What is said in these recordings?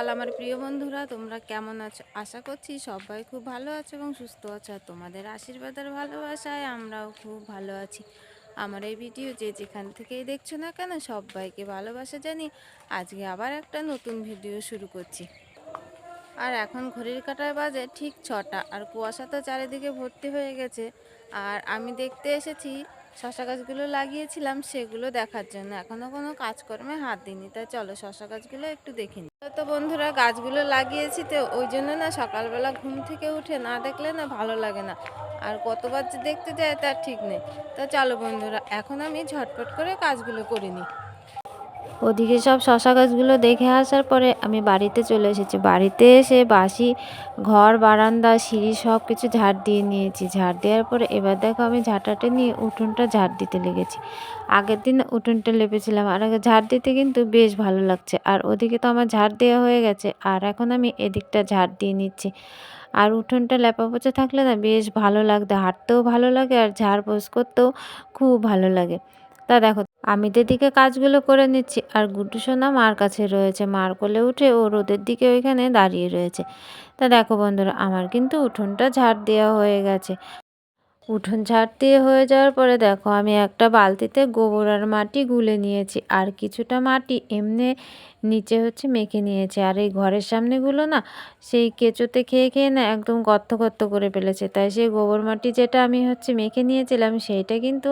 সকাল আমার প্রিয় বন্ধুরা, তোমরা কেমন আছো? আশা করছি সবাই খুব ভালো আছো এবং সুস্থ আছো। আর তোমাদের আশীর্বাদের ভালোবাসায় আমরাও খুব ভালো আছি। আমার এই ভিডিও যে যেখান থেকেই দেখছ না কেন, সবাইকে ভালোবাসা জানি আজকে আবার একটা নতুন ভিডিও শুরু করছি। আর এখন ঘড়ির কাটায় বাজে ঠিক ছটা, আর কুয়াশা তো চারিদিকে ভর্তি হয়ে গেছে। আর আমি দেখতে এসেছি শশা গাছগুলো লাগিয়েছিলাম, সেগুলো দেখার জন্য। এখনও কোনো কাজকর্মে হাত দিইনি। তাই চলো শশা গাছগুলো একটু দেখিনি তো বন্ধুরা, গাছগুলো লাগিয়েছি তো, ওই জন্য না সকালবেলা ঘুম থেকে উঠে না দেখলে না ভালো লাগে না। আর কতবার যে দেখতে যায় তার ঠিক নেই। তা চলো বন্ধুরা, এখন আমি ঝটপট করে কাজগুলো করিনি ওদিকে সব শশা গাছগুলো দেখে আসার পরে আমি বাড়িতে চলে এসেছি। বাড়িতে এসে বাসি, ঘর, বারান্দা, সিঁড়ি সব কিছু ঝাড় দিয়ে নিয়েছি। ঝাড় দেওয়ার পরে এবার দেখো আমি ঝাঁটাটা নিয়ে উঠোনটা ঝাড় দিতে লেগেছি। আগের দিন উঠোনটা লেপেছিলাম, আর ঝাড় দিতে কিন্তু বেশ ভালো লাগছে। আর ওদিকে তো আমার ঝাড় দেওয়া হয়ে গেছে, আর এখন আমি এদিকটা ঝাড় দিয়ে নিচ্ছি। আর উঠোনটা লেপা পোচা থাকলে না বেশ ভালো লাগতো, হাঁটতেও ভালো লাগে আর ঝাড় পোষ করতেও খুব ভালো লাগে। তা দেখো আমি তো এদিকে কাজগুলো করে নিচ্ছি। আর গুড্ডু সোনা মার কাছে রয়েছে। মার কোলে উঠে ও রোদের দিকে ওইখানে দাঁড়িয়ে রয়েছে। তা দেখো বন্ধুরা, আমার কিন্তু উঠোনটা ঝাড় দেওয়া হয়ে গেছে। উঠোন ঝাড় দিয়ে হয়ে যাওয়ার পরে দেখো, আমি একটা বালতিতে গোবর আর মাটি গুলে নিয়েছি। আর কিছুটা মাটি এমনি নিচে হচ্ছে মেখে নিয়েছি। আর এই ঘরের সামনেগুলো না, সেই কেঁচোতে খেয়ে খেয়ে না একদম গর্ত গর্ত করে ফেলেছে। তাই সেই গোবর মাটি যেটা আমি হচ্ছে মেখে নিয়েছিলাম, সেইটা কিন্তু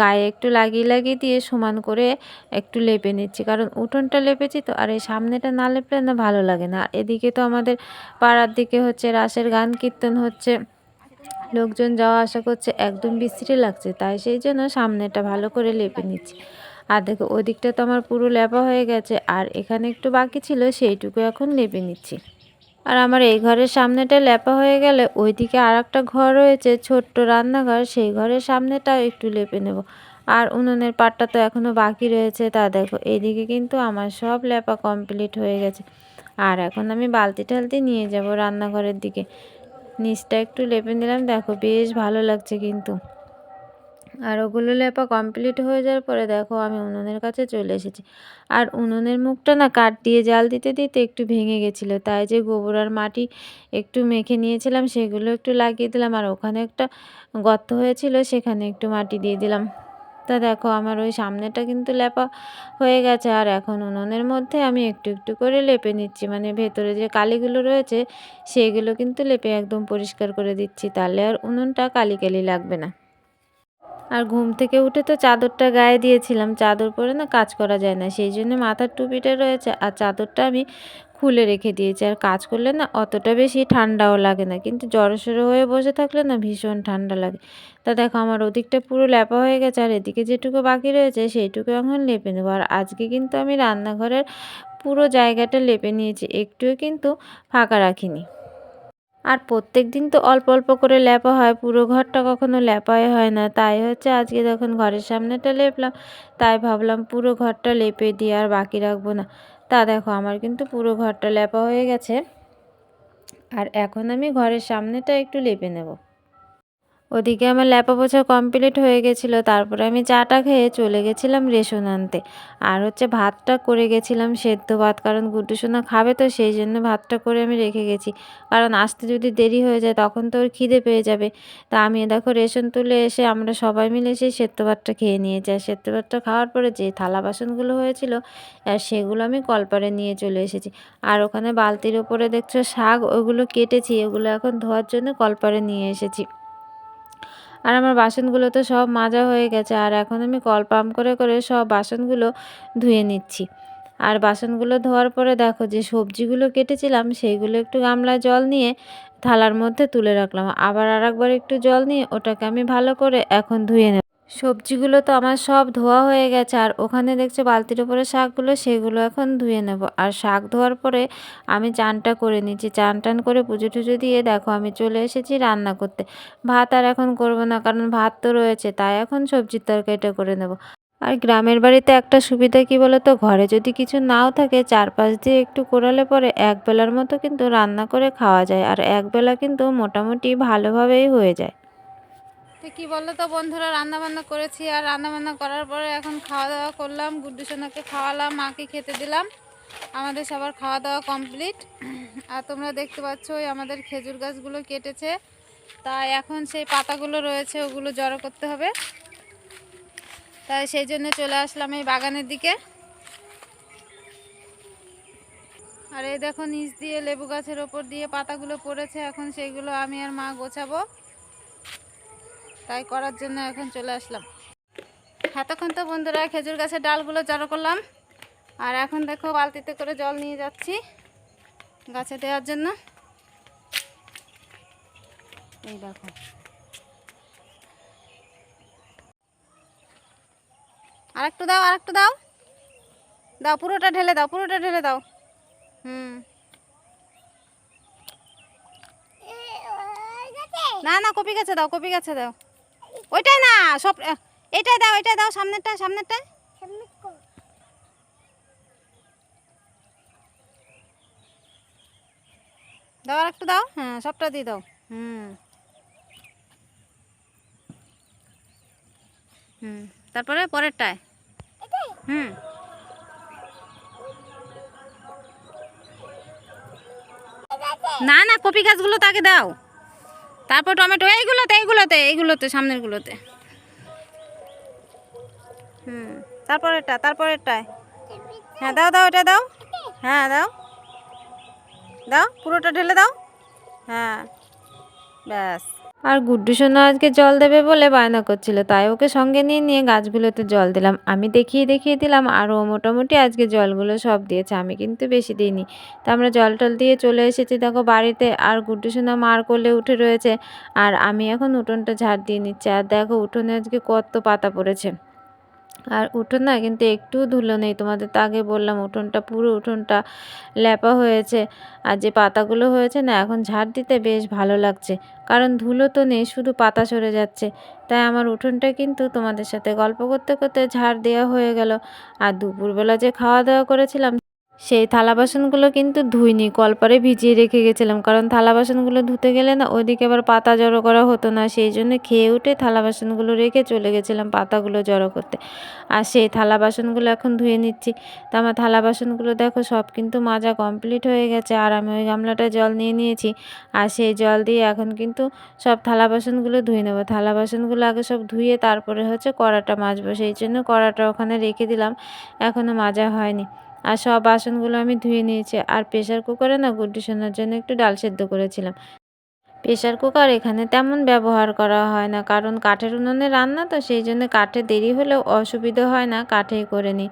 গায়ে একটু লাগিয়ে লাগিয়ে দিয়ে সমান করে একটু লেপে নিচ্ছি। কারণ উঠোনটা লেপেছি তো, আর এই সামনেটা না লেপলে না ভালো লাগে না। আর এদিকে তো আমাদের পাড়ার দিকে হচ্ছে রাসের গান কীর্তন হচ্ছে। লোকজন যাওয়া আসা করছে, একদম বিশ্রী লাগছে। তাই সেই জন্য সামনেটা ভালো করে লেপে নিচ্ছি। আর দেখো, ওদিকটা তো আমার পুরো লেপা হয়ে গেছে, আর এখানে একটু বাকি ছিল, সেইটুকু এখন লেপে নিচ্ছি। আর আমার এই ঘরের সামনেটা লেপা হয়ে গেলে, ওইদিকে আর একটা ঘর রয়েছে, ছোট্ট রান্নাঘর, সেই ঘরের সামনেটাও একটু লেপে নেব। আর উনুনের পাটটা তো এখনও বাকি রয়েছে, তা দেখো এইদিকে কিন্তু আমার সব লেপা কমপ্লিট হয়ে গেছে। আর এখন আমি বালতি টালতি নিয়ে যাব রান্নাঘরের দিকে। নিচটা একটু লেপে নিলাম। দেখো, বেশ ভালো লাগছে কিন্তু। আর ওগুলো লেপা কমপ্লিট হয়ে যাওয়ার পরে দেখো, আমি উনুনের কাছে চলে এসেছি। আর উনুনের মুখটা না কাঠ দিয়ে জাল দিতে দিতে একটু ভেঙে গেছিল। তাই যে গোবর আর মাটি একটু মেখে নিয়েছিলাম, সেগুলো একটু লাগিয়ে দিলাম। আর ওখানে একটা গর্ত হয়েছিল, সেখানে একটু মাটি দিয়ে দিলাম। তা দেখো, আমার ওই সামনেটা কিন্তু লেপা হয়ে গেছে। আর এখন উনুনের মধ্যে আমি একটু একটু করে লেপে নিচ্ছি। মানে ভেতরে যে কালিগুলো রয়েছে সেগুলো কিন্তু লেপে একদম পরিষ্কার করে দিচ্ছি। তাহলে আর উনুনটা কালি কালি লাগবে না। আর ঘুম থেকে উঠে তো চাদরটা গায়ে দিয়েছিলাম। চাদর পরে না কাজ করা যায় না, সেই জন্য মাথার টুপিটা রয়েছে আর চাদরটা আমি খুলে রেখে দিয়েছি। আর কাজ করলে না অতটা বেশি ঠান্ডাও লাগে না, কিন্তু জড়সড়ো হয়ে বসে থাকলে না ভীষণ ঠান্ডা লাগে। তা দেখো আমার ওদিকটা পুরো ল্যাপা হয়ে গেছে আর এদিকে যেটুকু বাকি রয়েছে সেইটুকু এখন লেপে নেব। আর আজকে কিন্তু আমি রান্নাঘরের পুরো জায়গাটা লেপে নিয়েছি, একটুও কিন্তু ফাঁকা রাখিনি। আর প্রত্যেক দিন তো অল্প অল্প করে লেপা হয়। পুরো ঘরটা কখনো লেপাই হয় না। তাই হচ্ছে আজকে যখন ঘরের সামনেটা লেপলাম, তাই ভাবলাম পুরো ঘরটা লেপে দিয়ে আর বাকি রাখব না। তা দেখো, আমার কিন্তু পুরো ঘরটা লেপা হয়ে গেছে। আর এখন আমি ঘরের সামনেটা একটু লেপে নেব। ওদিকে আমার ল্যাপা পোছা কমপ্লিট হয়ে গেছিল, তারপরে আমি চাটা খেয়ে চলে গেছিলাম রেশন আনতে। আর হচ্ছে ভাতটা করে গেছিলাম সেদ্ধ ভাত, কারণ গুড্ডু সোনা খাবে তো সেই জন্য ভাতটা করে আমি রেখে গেছি। কারণ আসতে যদি দেরি হয়ে যায়, তখন তো ওর খিদে পেয়ে যাবে। তা আমি দেখো রেশন তুলে এসে আমরা সবাই মিলে সেই সেদ্ধ ভাতটা খেয়ে নিয়েছি। আর সেদ্ধ ভাতটা খাওয়ার পরে যে থালা বাসনগুলো হয়েছিল, আর সেগুলো আমি কলপারে নিয়ে চলে এসেছি। আর ওখানে বালতির ওপরে দেখছ শাক, ওগুলো কেটেছি, ওগুলো এখন ধোয়ার জন্য কলপারে নিয়ে এসেছি। আর আমার বাসনগুলো তো সব মাজা হয়ে গেছে, আর এখন আমি কল পাম্প করে করে সব বাসনগুলো ধুয়ে নিচ্ছি। আর বাসনগুলো ধোয়ার পরে দেখো যে সবজিগুলো কেটেছিলাম, সেইগুলো একটু গামলায় জল নিয়ে থালার মধ্যে তুলে রাখলাম। আবার আর একবার একটু জল নিয়ে ওটাকে আমি ভালো করে এখন ধুয়ে সবজিগুলো তো আমার সব ধোয়া হয়ে গেছে, আর ওখানে দেখছে বালতির উপরে শাকগুলো, সেগুলো এখন ধুয়ে নেব। আর শাক ধোয়ার পরে আমি চানটা করে নিচ্ছি। চান টান করে পুজো টুজো দিয়ে দেখো আমি চলে এসেছি রান্না করতে। ভাত আর এখন করব না, কারণ ভাত তো রয়েছে, তাই এখন সবজির তরকারিটা করে নেব। আর গ্রামের বাড়িতে একটা সুবিধা কি বলতো, ঘরে যদি কিছু নাও থাকে, চারপাশ দিয়ে একটু কোরালে পরে একবেলার মতো কিন্তু রান্না করে খাওয়া যায়, আর একবেলা কিন্তু মোটামুটি ভালোভাবেই হয়ে যায়। তো কী বলল তো বন্ধুরা, রান্নাবান্না করেছি আর রান্নাবান্না করার পরে এখন খাওয়া দাওয়া করলাম, গুড্ডু সোনাকে খাওয়ালাম, মাকে খেতে দিলাম। আমাদের সবার খাওয়া দাওয়া কমপ্লিট। আর তোমরা দেখতে পাচ্ছ, ওই আমাদের খেজুর গাছগুলো কেটেছে। তাই এখন সেই পাতাগুলো রয়েছে, ওগুলো জড়ো করতে হবে। তাই সেই জন্য চলে আসলাম এই বাগানের দিকে। আর এই দেখো, নিচ দিয়ে লেবু গাছের ওপর দিয়ে পাতাগুলো পড়েছে। এখন সেইগুলো আমি আর মা গোছাবো। তাই করার জন্য এখন চলে আসলাম। এতক্ষণ তো বন্ধুরা খেজুর গাছের ডালগুলো জড়ো করলাম। আর এখন দেখো বালতিতে করে জল নিয়ে যাচ্ছি গাছে দেওয়ার জন্য। এই দেখো। আরেকটু দাও আর একটু দাও। দাও পুরোটা ঢেলে দাও পুরোটা ঢেলে দাও। হুম। না না কপি গাছে দাও কপি গাছে দাও। ওইটাই না, সব এটাই দাও এটাই দাও, সামনেরটা সামনেরটা। দাও আর একটু দাও। হ্যাঁ সবটা দিয়ে দাও। হুম। হুম, তারপরে পরেরটায়। হুম। না না, কপি গাছগুলো তাকে দাও। তারপর টমেটো, এইগুলোতে এইগুলোতে এইগুলোতে, সামনেরগুলোতে। হুম, তারপরেরটা, তারপরেরটায়। হ্যাঁ দাও দাও, এটা দাও। হ্যাঁ দাও। দাও, পুরোটা ঢেলে দাও। হ্যাঁ ব্যাস। আর গুড্ডু সোনা আজকে জল দেবে বলে বায়না করছিল, তাই ওকে সঙ্গে নিয়ে নিয়ে গাছগুলোতে জল দিলাম। আমি দেখিয়ে দেখিয়ে দিলাম, আর ও মোটামুটি আজকে জলগুলো সব দিয়েছে, আমি কিন্তু বেশি দিইনি। তা আমরা জল টল দিয়ে চলে এসেছি দেখো বাড়িতে, আর গুড্ডু সোনা মার করলে উঠে রয়েছে, আর আমি এখন উঠোনটা ঝাড় দিয়ে নিচ্ছি। আর দেখো উঠোনে আজকে কত পাতা পড়েছে। আর উঠোন না কিন্তু একটুও ধুলো নেই। তোমাদের তো আগে বললাম উঠোনটা, পুরো উঠোনটা ল্যাপা হয়েছে। আর যে পাতাগুলো হয়েছে না, এখন ঝাড় দিতে বেশ ভালো লাগছে। কারণ ধুলো তো নেই, শুধু পাতা সরে যাচ্ছে। তাই আমার উঠোনটা কিন্তু তোমাদের সাথে গল্প করতে করতে ঝাড় দেওয়া হয়ে গেল। আর দুপুরবেলা যে খাওয়া দাওয়া করেছিলাম সেই থালা বাসনগুলো কিন্তু ধুইনি, কলপারে ভিজিয়ে রেখে গেছিলাম। কারণ থালা বাসনগুলো ধুতে গেলে না ওইদিকে আবার পাতা জড়ো করা হতো না, সেই জন্য খেয়ে উঠে থালা বাসনগুলো রেখে চলে গেছিলাম পাতাগুলো জড়ো করতে। আর সেই থালা বাসনগুলো এখন ধুয়ে নিচ্ছি। তা আমার থালা বাসনগুলো দেখো সব কিন্তু মাজা কমপ্লিট হয়ে গেছে, আর আমি ওই গামলাটা জল নিয়ে নিয়েছি। আর সেই জল দিয়ে এখন কিন্তু সব থালা বাসনগুলো ধুয়ে নেব। থালা বাসনগুলো আগে সব ধুয়ে তারপরে হচ্ছে কড়াটা মাজবো, সেই জন্য কড়াটা ওখানে রেখে দিলাম এখনও মাজা হয়নি। আর সব বাসনগুলো আমি ধুয়ে নিয়েছি। আর প্রেশার কুকারে না গুড্ডু শোনার জন্য একটু ডাল সেদ্ধ করেছিলাম। প্রেশার কুকার এখানে তেমন ব্যবহার করা হয় না, কারণ কাঠের উনুনে রান্না তো সেই জন্য কাঠে দেরি হলেও অসুবিধা হয় না, কাঠেই করে নিই।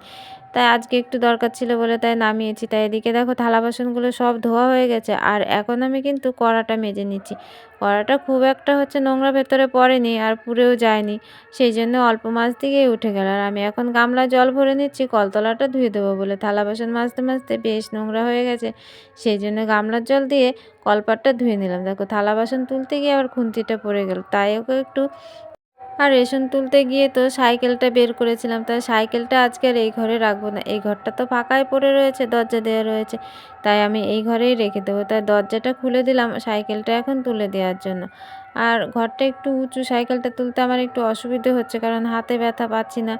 তাই আজকে একটু দরকার ছিল বলে তাই নামিয়েছি। তাই এদিকে দেখো থালা বাসনগুলো সব ধোয়া হয়ে গেছে আর এখন আমি কিন্তু কড়াটা মেজে নিচ্ছি। কড়াটা খুব একটা হচ্ছে নোংরা ভেতরে পড়েনি আর পুড়েও যায়নি। সেই জন্য অল্প মাছ দিকেই উঠে গেল আর আমি এখন গামলা জল ভরে নিচ্ছি, কলতলাটা ধুয়ে দেবো বলে। থালা বাসন মাজতে মাজতে বেশ নোংরা হয়ে গেছে। সেই জন্য গামলার জল দিয়ে কলপাটটা ধুয়ে নিলাম। দেখো থালা বাসন তুলতে গিয়ে আবার খুন্তিটা পড়ে গেল। তাই ওকে একটু আর রেশন তুলতে গিয়ে তো সাইকেলটা বের করেছিলাম। তাই সাইকেলটা আজকে আর এই ঘরে রাখব না। এই ঘরটা তো ফাঁকাই পড়ে রয়েছে, দরজা দেওয়া রয়েছে। তাই আমি এই ঘরেই রেখে দেবো। তাই দরজাটা খুলে দিলাম সাইকেলটা এখন তুলে দেওয়ার জন্য। আর ঘরটা একটু উঁচু, সাইকেলটা তুলতে আমার একটু অসুবিধে হচ্ছে কারণ হাতে ব্যথা পাচ্ছি না।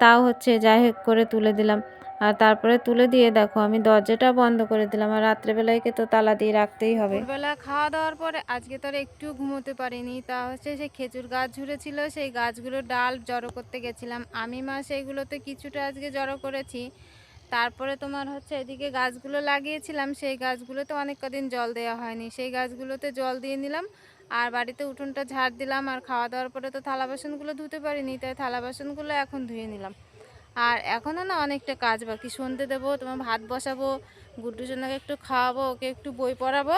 তাও হচ্ছে যাই হোক করে তুলে দিলাম। আর তারপরে তুলে দিয়ে দেখো আমি দরজাটা বন্ধ করে দিলাম। আর রাত্রেবেলায়কে তো তালা দিয়ে রাখতেই হবে। বেলা খাওয়া দাওয়ার পরে আজকে তো আর একটু ঘুমোতে পারিনি। তা হচ্ছে সেই খেজুর গাছ ঝুড়েছিল, সেই গাছগুলোর ডাল জড়ো করতে গেছিলাম। আমি, মা, সেইগুলোতে কিছুটা আজকে জড়ো করেছি। তারপরে তোমার হচ্ছে এদিকে গাছগুলো লাগিয়েছিলাম। সেই গাছগুলোতে অনেক কদিন জল দেওয়া হয়নি। সেই গাছগুলোতে জল দিয়ে নিলাম। আর বাড়িতে উঠোনটা ঝাড় দিলাম আর খাওয়া দাওয়ার পরে তো থালা বাসনগুলো ধুতে পারিনি, তাই থালা বাসনগুলো এখন ধুয়ে নিলাম। আর এখনও না অনেকটা কাজ বাকি, সন্ধে দেবো, তোমার ভাত বসাবো গুড্ডু জন্যকে একটু খাওয়াবো, ওকে একটু বই পড়াবো।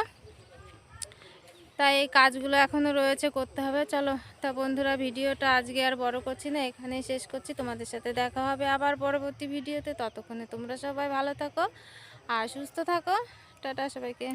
তাই এই কাজগুলো এখনও রয়েছে, করতে হবে, চলো। তা বন্ধুরা, ভিডিওটা আজকে আর বড় করছি না, এখানেই শেষ করছি। তোমাদের সাথে দেখা হবে আবার পরবর্তী ভিডিওতে, ততক্ষণে তোমরা সবাই ভালো থাকো আর সুস্থ থাকো। টাটা সবাইকে।